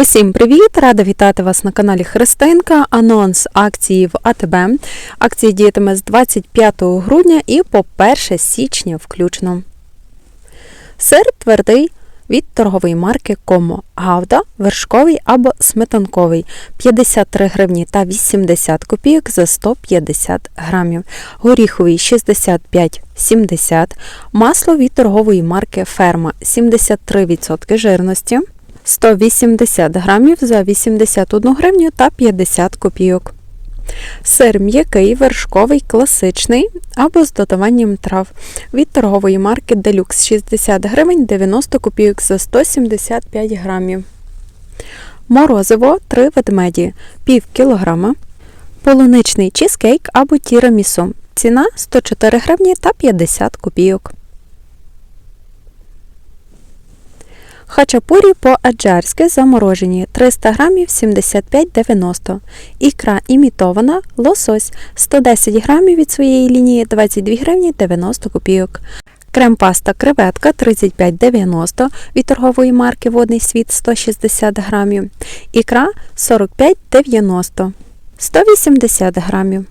Усім привіт! Рада вітати вас на каналі Христинка. Анонс акції в АТБ. Акція діятиме з 25 грудня і по 1 січня включно. Сир твердий від торгової марки Комо. Гавда, вершковий або сметанковий 53 гривні та 80 копійок за 150 грамів. Горіховий 65,70. Масло від торгової марки Ферма 73% жирності. 180 грамів за 81 гривню та 50 копійок. Сир м'який, вершковий, класичний або з додаванням трав від торгової марки Deluxe 60 гривень 90 копійок за 175 грамів. Морозиво 3 ведмеді пів кілограма. Полуничний чізкейк або тірамісу. Ціна 104 гривні та 50 копійок. Хачапурі по-аджарськи заморожені 300 грамів 75,90. Ікра імітована, лосось 110 грамів від своєї лінії 22 гривні 90 копійок. Крем-паста креветка 35,90 від торгової марки Водний світ 160 грамів. Ікра 45,90 180 грамів.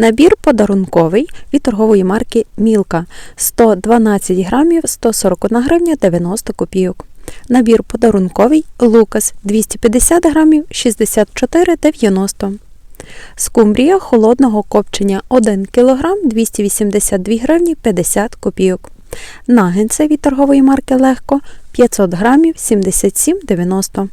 Набір подарунковий від торгової марки Мілка 112 грамів 141 гривня 90 копійок. Набір подарунковий Лукас 250 грамів 64,90. Скумбрія холодного копчення 1 кг 282 гривні 50 копійок. Нагенце від торгової марки Легко 500 грамів 77,90.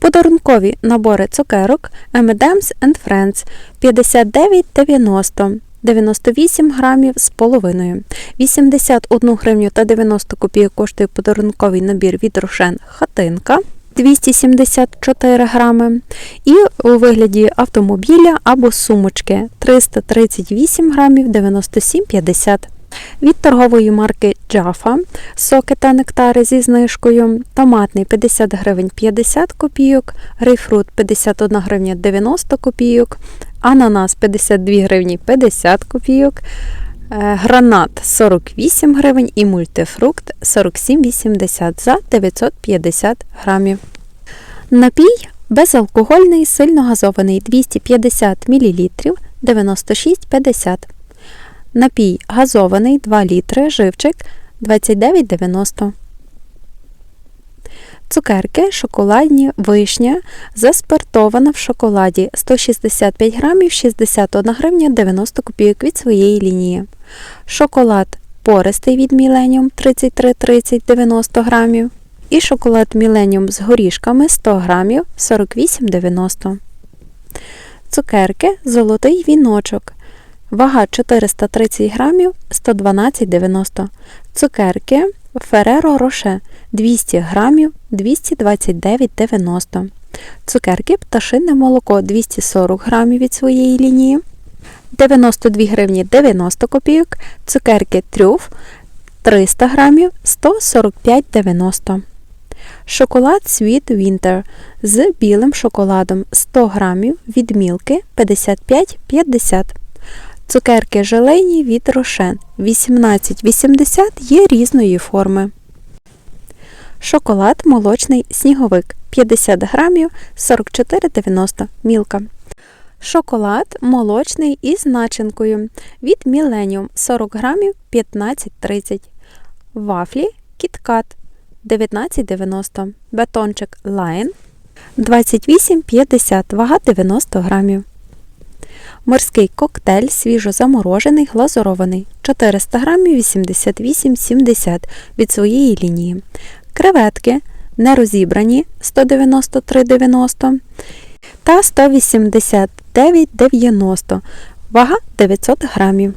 Подарункові набори цукерок M&M's Friends 59,90 98 грамів з половиною. 81 гривню та 90 копійок коштує подарунковий набір від Рошен Хатинка 274 грами. І у вигляді автомобіля або сумочки 338 грамів 97,50 від торгової марки Jaffa соки та нектари зі знижкою, томатний 50 гривень 50 копійок, грейпфрут 51 гривня 90 копійок, ананас 52 гривні 50 копійок, е, гранат 48 гривень і мультифрукт 47,80 за 950 грамів. Напій безалкогольний, сильно газований 250 мл 96,50 Напій газований 2 літри, живчик 29,90. Цукерки шоколадні вишня заспиртована в шоколаді 165 грамів 61 гривня 90 копійок від своєї лінії. Шоколад пористий від Millennium 33,30 90 грамів. І шоколад Millennium з горішками 100 грамів 48,90. Цукерки золотий віночок Вага 430 грамів 112,90 Цукерки Ferrero Rocher 200 грамів 229,90 Цукерки пташине молоко 240 грамів від своєї лінії. 92 гривні 90 копійок. Цукерки трюф 300 грамів 145,90 Шоколад Sweet Winter з білим шоколадом 100 грамів від мілки 55,50 Цукерки желейні від рошен. 18,80 є різної форми. Шоколад молочний сніговик. 50 грамів 44,90 мілка. Шоколад молочний із начинкою. Від Millennium 40 грамів 15,30 Вафлі KitKat 19,90 Бетончик Line 28,50 вага 90 грамів. Морський коктейль свіжозаморожений, глазурований 400 грамів 88,70 від своєї лінії. Креветки нерозібрані 193,90 та 189,90 вага 900 грамів.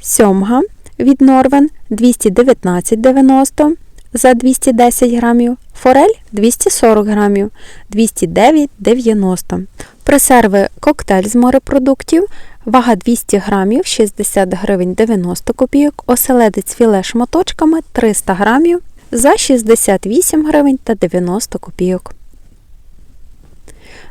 Сьомга від Норвен 219,90 за 210 грамів, форель 240 грамів 209,90 Пресерви коктейль з морепродуктів, вага 200 грамів 60 гривень 90 копійок, оселедець філе шматочками 300 грамів за 68 гривень та 90 копійок.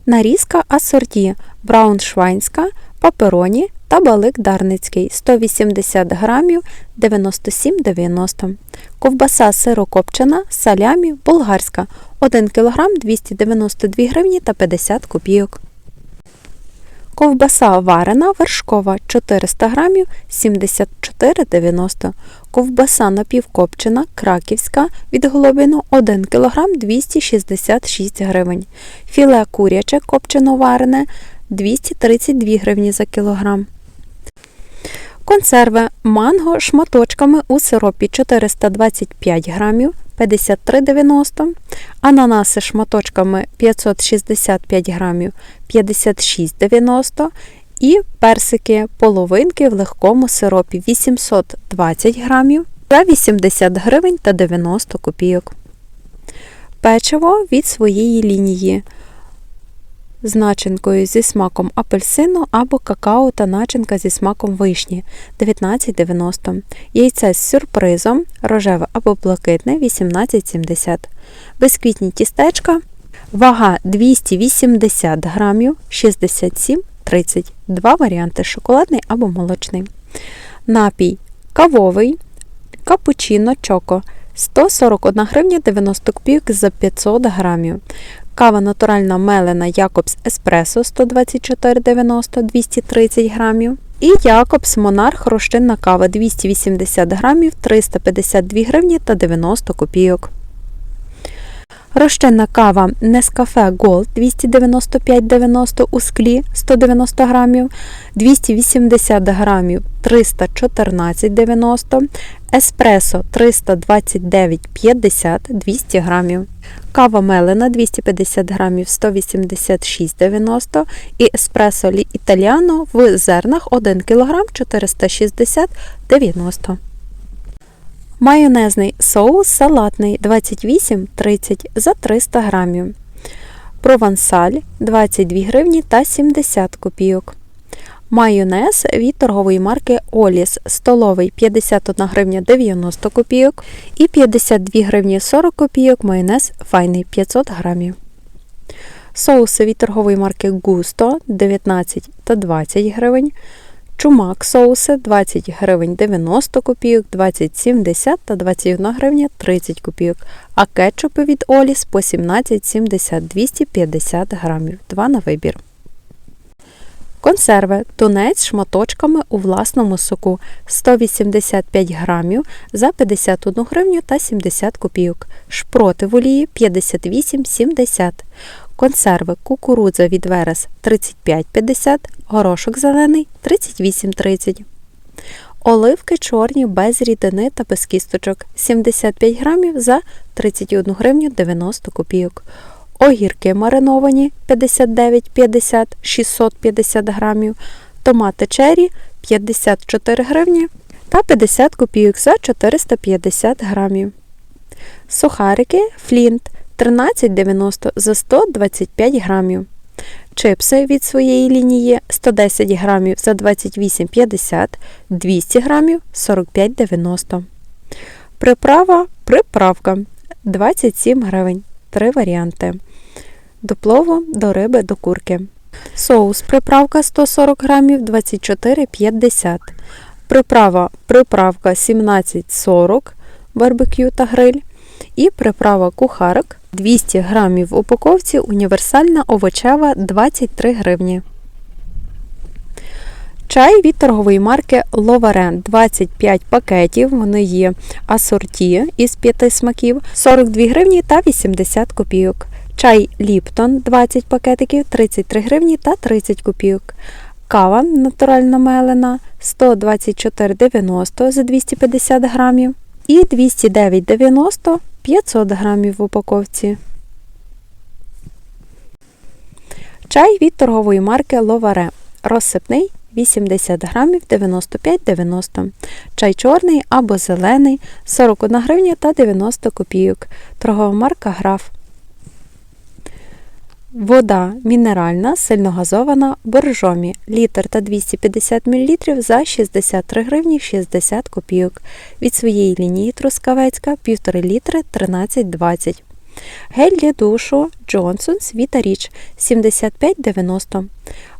Нарізка асорті брауншвайнська, папероні та балик дарницький 180 грамів 97,90 Ковбаса сирокопчена, салямі, болгарська 1 кг 292 гривні та 50 копійок. Ковбаса варена вершкова 400 грамів 74,90 Ковбаса напівкопчена краківська від голубину 1 кг 266 гривень. Філе куряче копчено варене 232 гривні за кілограм. Консерви манго шматочками у сиропі 425 грамів 53,90 Ананаси шматочками 565 грамів 56,90 і персики половинки в легкому сиропі 820 грамів за 80 гривень та 90 копійок. Печиво від своєї лінії з начинкою зі смаком апельсину або какао та начинка зі смаком вишні 19,90. Яйце з сюрпризом рожеве або блакитне 18,70. Безквітні тістечка. Вага 280 грамів 67,30. Два варіанти шоколадний або молочний. Напій кавовий капучино чоко 141 гривня 90 копійок за 500 грамів. Кава натуральна мелена Якобс Еспресо 124,90 230 грамів. І Якобс Монарх розчинна кава 280 грамів 352 гривні та 90 копійок. Розчинна кава Nescafe Gold 295,90 у склі 190 грамів, 280 грамів 314,90, еспресо 329,50 200 грамів. Кава мелена 250 грамів 186,90 і еспресо італіано в зернах 1 кг 460,90 Майонезний соус салатний 28,30 за 300 грамів. Провансаль 22 гривні та 70 копійок. Майонез від торгової марки Оліс столовий 51 гривня 90 копійок і 52 гривні 40 копійок майонез файний 500 грамів. Соуси від торгової марки Густо 19 та 20 гривень. Чумак соуси 20 гривень 90 копійок, 20,70 та 21 гривня 30 копійок, а кетчупи від Оліс по 17,70 250 грамів. 2 на вибір. Консерви. Тунець шматочками у власному соку. 185 грамів за 51 гривню та 70 копійок. Шпроти в олії 58,70 Консерви кукурудза від Верес 35,50 горошок зелений 38,30 Оливки чорні без рідини та без кісточок 75 грамів за 31 гривню 90 копійок. Огірки мариновані 59,50 650 грамів, томати чері 54 гривні та 50 копійок за 450 грамів. Сухарики флінт 13,90 за 125 грамів. Чипси від своєї лінії 110 грамів за 28,50, 200 грамів 45,90. Приправа приправка 27 гривень. Три варіанти. До плову, до риби, до курки. Соус приправка 140 грамів 24,50. Приправа приправка 17,40 барбекю та гриль. І приправа кухарок 200 грамів в упаковці універсальна овочева 23 гривні. Чай від торгової марки Ловарен 25 пакетів. Вони є асорті із 5 смаків 42 гривні та 80 копійок. Чай Ліптон 20 пакетиків 33 гривні та 30 копійок. Кава натуральна мелена 124,90 за 250 грамів. І 209,90 500 грамів в упаковці. Чай від торгової марки Ловаре. Розсипний 80 грамів 95,90 Чай чорний або зелений 41 гривня та 90 копійок. Торгова марка Граф. Вода мінеральна, сильногазована, боржомі, літр та 250 мл за 63 гривні 60 копійок. Від своєї лінії Трускавецька 1,5 літри 13,20 Гель для душу Johnson's Vita Rich 75,90.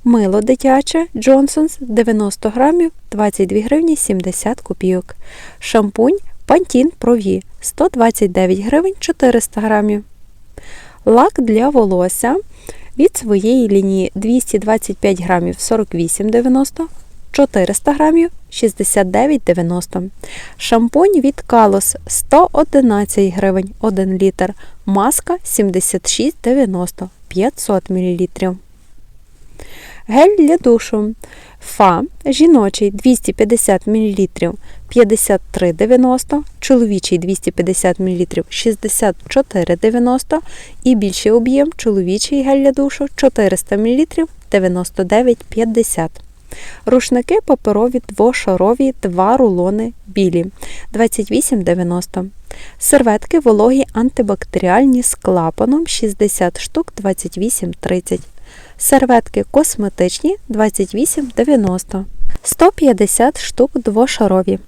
Мило дитяче Johnson's 90 грамів 22 гривні 70 копійок. Шампунь Pro V 129 гривень 400 грамів. Лак для волосся від своєї лінії 225 грамів 48,90, 400 грамів 69,90. Шампунь від Калос 111 гривень 1 літр. Маска 76,90 500 мл. Гель для душу. Фа жіночий 250 мл 53,90, чоловічий 250 мл 64,90 і більший об'єм чоловічий гель для душу 400 мл 99,50. Рушники паперові двошарові 2 рулони білі 28,90. Серветки вологі антибактеріальні з клапаном 60 штук 28,30. Серветки косметичні 28,90. 150 штук двошарові.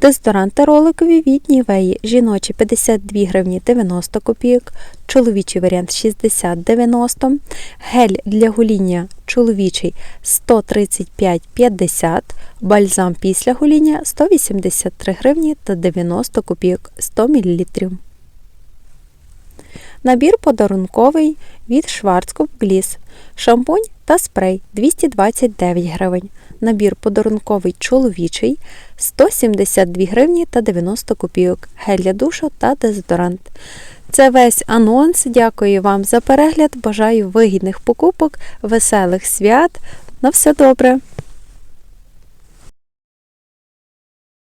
Дезодоранти роликові від Нівеї жіночі 52 гривні 90 копійок, чоловічий варіант 60,90, гель для гоління чоловічий 135,50, бальзам після гоління 183 гривні та 90 копійок 100 мл. Набір подарунковий від Schwarzkopf Gliss. Шампунь та спрей 229 гривень. Набір подарунковий чоловічий 172 гривні та 90 копійок. Гель для душу та дезодорант. Це весь анонс. Дякую вам за перегляд. Бажаю вигідних покупок, веселих свят. На все добре!